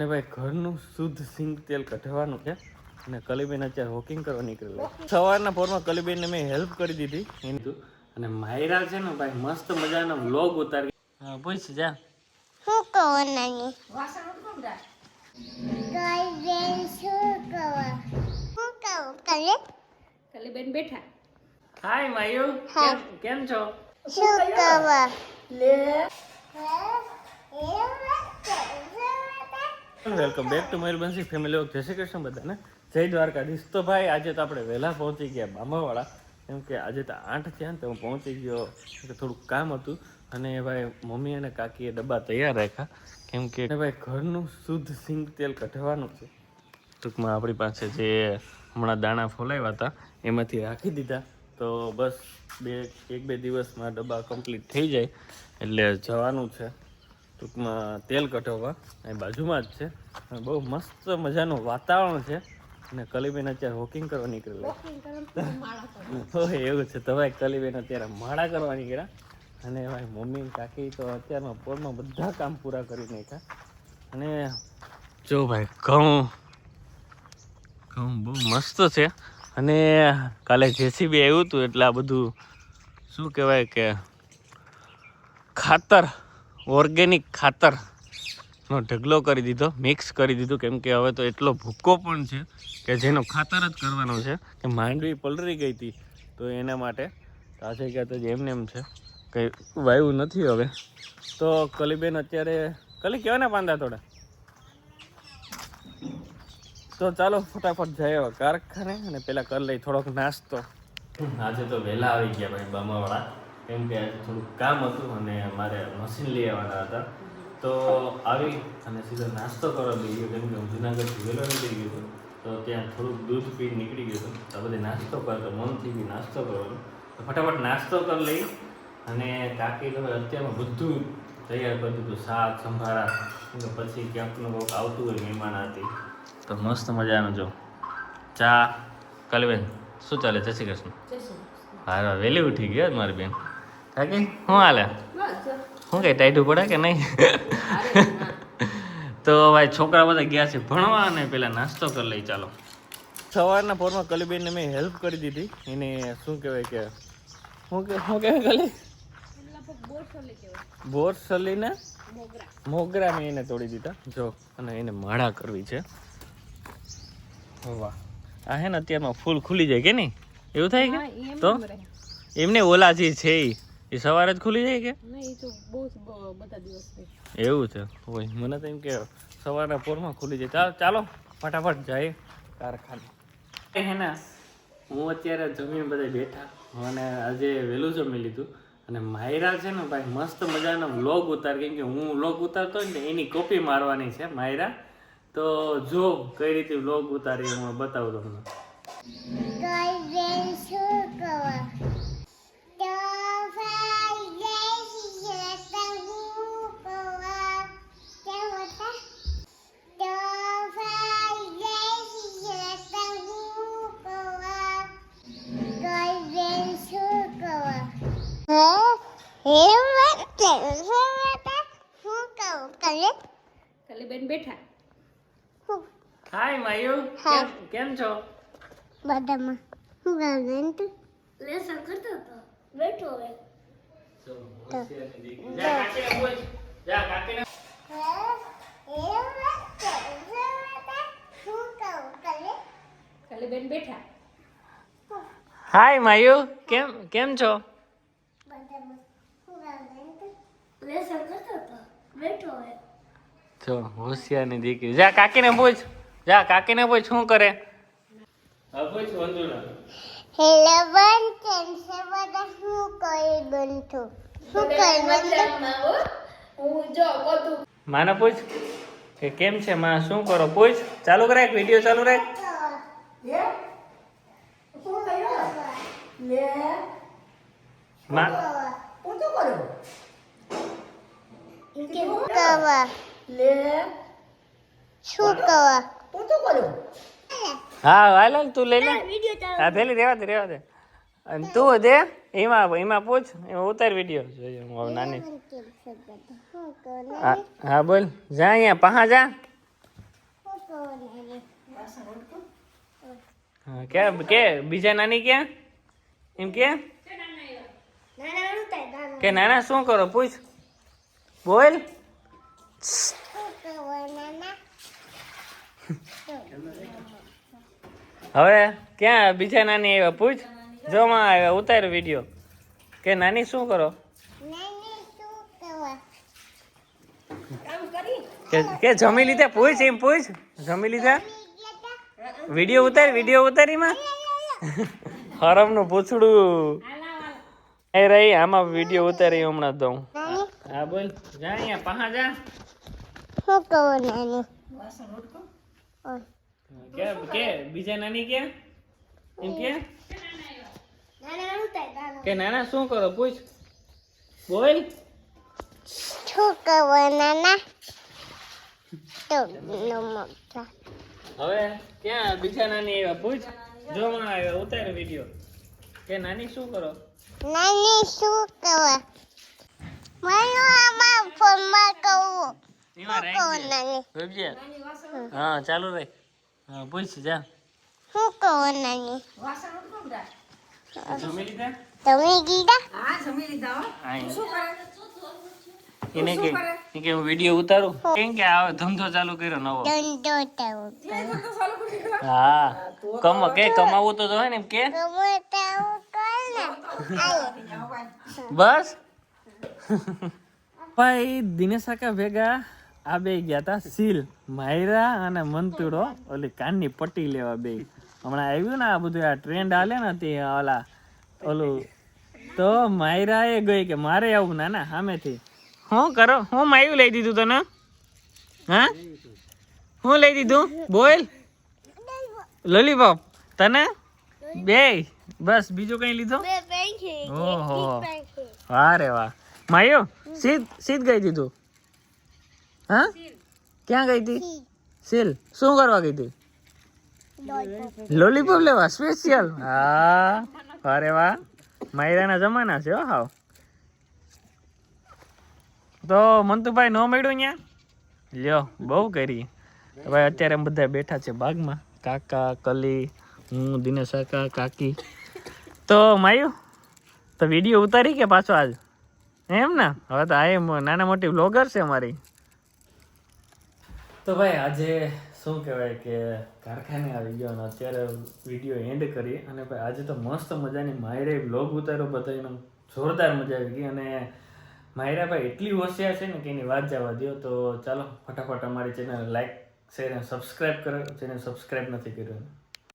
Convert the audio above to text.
અને ભાઈ ઘરનું શુદ્ધ સિંગ તેલ કઢવાનું છે. અને કલીબેન અત્યારે વોકિંગ કરવા નીકળેલા સવારના પોરમાં કલીબેનને મેં હેલ્પ કરી દીધી. એની અને માયરા છે ને ભાઈ મસ્ત મજાનો વ્લોગ ઉતારી હા પૂછ જા. શું કરવાનું કઈ બેન શું કરવા શું કરું કરે કલીબેન બેઠા. હાય માયુ. કેમ કેમ છો? શું કરવા welcome back to Mayurbanshi family of જય શ્રી કૃષ્ણ બધાને. જય દ્વારકાધીશ. તો ભાઈ, આજે તો આપણે વહેલા પહોંચી ગયા બામાવાળા. કેમ કે આજે તો આઠ થયા ને તો હું પહોંચી ગયો. કે થોડુંક કામ હતું. અને ભાઈ, મમ્મી અને કાકીએ ડબ્બા તૈયાર રાખ્યા. કેમ કે ભાઈ, ઘરનું શુદ્ધ સિંગ તેલ કઢવાનું છે. ટૂંકમાં આપણી પાસે જે હમણાં દાણા ફોલાવ્યા હતા, એમાંથી રાખી દીધા. તો બસ બે, એક બે દિવસમાં ડબ્બા કમ્પ્લીટ થઈ જાય. એટલે જવાનું છે. ટૂંકમાં તેલ કઢાવવા. અહીં બાજુમાં જ છે. અને બહુ મસ્ત મજાનું વાતાવરણ છે. અને કલીબેન અત્યારે વોકિંગ કરવા નીકળેલા. હોય એવું છે. તો ભાઈ કલીબેન અત્યારે માળા કરવા નીકળ્યા. અને ભાઈ મમ્મી કાકી તો અત્યારમાં પોરમાં બધા કામ પૂરા કરી નાખ્યા. અને જો ભાઈ ઘઉં. ઘઉં બહુ મસ્ત છે. અને કાલે જેસીબી આવ્યું હતું એટલે આ બધું શું કહેવાય કે ખાતર ઓર્ગેનિક ખાતરનો ઢગલો કરી દીધો, મિક્સ કરી દીધું. કેમ કે હવે તો એટલો ભૂકો પણ છે કે જેનો ખાતર જ કરવાનો છે કે માંડવી પલળી ગઈ હતી તો એના માટે આજે ગયા તો એમને એમ છે, કંઈ વાયુ નથી હવે. તો કલીબેન અત્યારે, કલી કેવાના પાંદા થોડા? તો ચાલો ફટાફટ હવે કારખાને અને પેલા કરી લઈ થોડોક નાસ્તો. આજે તો વહેલા આવી ગયા ભાઈ, બામાવાળા. કેમ કે આજે થોડુંક કામ હતું અને મારે મશીન લઈ આવવાના હતા. તો આવી અને સીધો નાસ્તો કરવા લઈ ગયો. કેમ કે હું જુનાગઢથી વહેલો નીકળી ગયો હતો. તો ત્યાં થોડુંક દૂધ પી નીકળી ગયું હતું. તો બધે નાસ્તો કરતો મનથી બી નાસ્તો કરવાનો તો ફટાફટ નાસ્તો કરી લઈ અને કાકી તો અત્યારમાં બધું તૈયાર કરી દીધું. શાક સંભારા પછી ક્યાંકનું કોઈક આવતું હોય મહેમાન હતી તો મસ્ત મજાનું જો. ચા કલવેન શું ચાલે? જય શ્રી કૃષ્ણ. હા વહેલી ઉઠી ગયા મારી બેન. કાકી શું હાલે શું કઈ ટાઈટું પડે કે નહીં તો ભાઈ છોકરા બધા ગયા છે ભણવા અને પેલા નાસ્તો કરી લઈ ચાલો સવારના પોરમાં કલીબેનને મેં હેલ્પ કરી દીધી એને શું કહેવાય કે શું કે શું કહેવાય કલી બોર સલીને મોગરા મેં એને તોડી દીધા જો અને એને માળા કરવી છે. વાહ. આ હે ને અત્યારમાં ફૂલ ખુલી જાય કે નહીં? એવું થાય કે? તો? એમને ઓલા જે છે ઈ, એ સવારે જ ખુલી જાય કે? એવું છે. હોય મને તો એમ કે સવારના પોરમાં ખુલી જાય. ચાલો ચાલો ફટાફટ જાય કારખાને. હે ને હું અત્યારે જમીન બધા બેઠા. મને આજે વહેલું જમી લીધું. અને માયરા છે ને ભાઈ મસ્ત મજાનો વ્લોગ ઉતાર. કેમ કે હું વ્લોગ ઉતારતો હોય ને એની કોપી મારવાની છે માયરા. તો જો કઈ રીતે વ્લોગ ઉતારી હું બતાવું તમને. કલીબેન બેઠા. હાય માયુ હા. કેમ કેમ છો? બધામાં. હું ગાઉન તું. લેસન કરતો હતો. બેઠો કલીબેન બેઠા. હાય માયુ કેમ કેમ છો? લેસન કરતો હતો. બેઠો જો હોશિયારની દીકરી. જા કાકીને પૂછ જા કાકીને પૂછ શું કરે? હા પૂછ વંદુના હેલો બન કેમ બધા શું કરી બનતું શું કરી હું. જો માને પૂછ કે કેમ છે માં? શું કરો? પૂછ ચાલુ રાખ વીડિયો ચાલુ રાખમાં કરવા શું કરવા હા હાલ હાલ તું લઈ લે હા થેલી રેવા દે રેવા દે અને તું દે એમાં એમાં પૂછ એમાં ઉતાર વીડિયો જોઈએ હું હવે નાની શું હા હા બોલ જા અહીંયા પહા જા નાની હા ક્યાં કે બીજા નાની ક્યાં એમ કે નાના ઉતાય નાના કે નાના શું કરો પૂછ બોલ. હવે ક્યાં બીજા નાની આવ્યા? પૂછ. જો માં આવ્યા. ઉતાર વીડિયો કે નાની શું કરો? કે જમી લીધા? પૂછ એમ, પૂછ. જમી લીધા? વીડિયો ઉતાર વીડિયો ઉતારીમાં? હરમનું પૂછડું. એ રહી, આમાં વીડિયો ઉતારી હમણાં દઉં. હા બોલ. જા અહીંયા પાહા જા. શું કહો નાની? ઓય. કે કે બીજા નાની કે? એમ કે? નાના કે નાના શું કરો? પૂછ. બોલ. શું કહો નાના? તો હવે ક્યાં બીજા નાની આવ્યા? પૂછ. જો માં આવ્યા ઉતાર વીડિયો કે નાની શું કરો? નાની શું કરવા હા ચાલુ રહે હા પૂછ જા. શું કરવા નાની. જમી લીધા? તમે કીધા હા એને કે એને કે હું વીડિયો ઉતારું? કેમ કે આ ધંધો ચાલુ કર્યો નવો. ધંધો થયો હા. કમ કે કમાવું તો જોઈએ ને એમ કે. બસ? ભાઈ દિનેશ કાકા ભેગા આ બે ગયા હતા સીલ માયરા અને મંતુડો. ઓલી કાનની પટ્ટી લેવા બે. હમણાં આવ્યું ને આ બધું આ ટ્રેન્ડ હાલે ને તે ઓલા ઓલું તો માયરા એ ગઈ કે મારે આવું ના ના સામેથી. હું કરો? હું માયું લઈ દીધું તને? હા? હું લઈ દીધું? બોલ. લોલીપોપ. તને? બે બસ બીજું કઈ લીધો? ઓહો. વાહ રે વાહ. માયો સીધ સીધ ગઈ હતી તું. હા? ક્યાં ગઈ હતી સીલ. શું કરવા ગઈ હતી લોલીપોપ લેવા સ્પેશિયલ હા અરે વાહ માયરાના જમાના છે હો હાવ. તો મંતુભાઈ ન મળ્યું અહીંયા લ્યો બહુ કરી. ભાઈ અત્યારે અમે બધા બેઠા છે બાગમાં. કાકા કલી હું દિનેશ કાકા કાકી. તો માયું તો વીડિયો ઉતારી કે પાછો આજ? એમ ને? હવે તો આ એમ નાના મોટી બ્લોગર છે અમારી. તો ભાઈ આજે શું કહેવાય કે કારખાને આવી ગયો અને અત્યારે વીડિયો એન્ડ કરી અને ભાઈ આજે તો મસ્ત મજાની માયરે બ્લોગ ઉતાર્યો બધાને જોરદાર મજા આવી ગઈ અને માયરા ભાઈ એટલી હોશિયાર છે ને કે એની વાત જવા દો તો ચાલો, ફટાફટ અમારી ચેનલ લાઈક શેર અને સબસ્ક્રાઈબ કરો. જેને સબસ્ક્રાઈબ નથી કર્યું.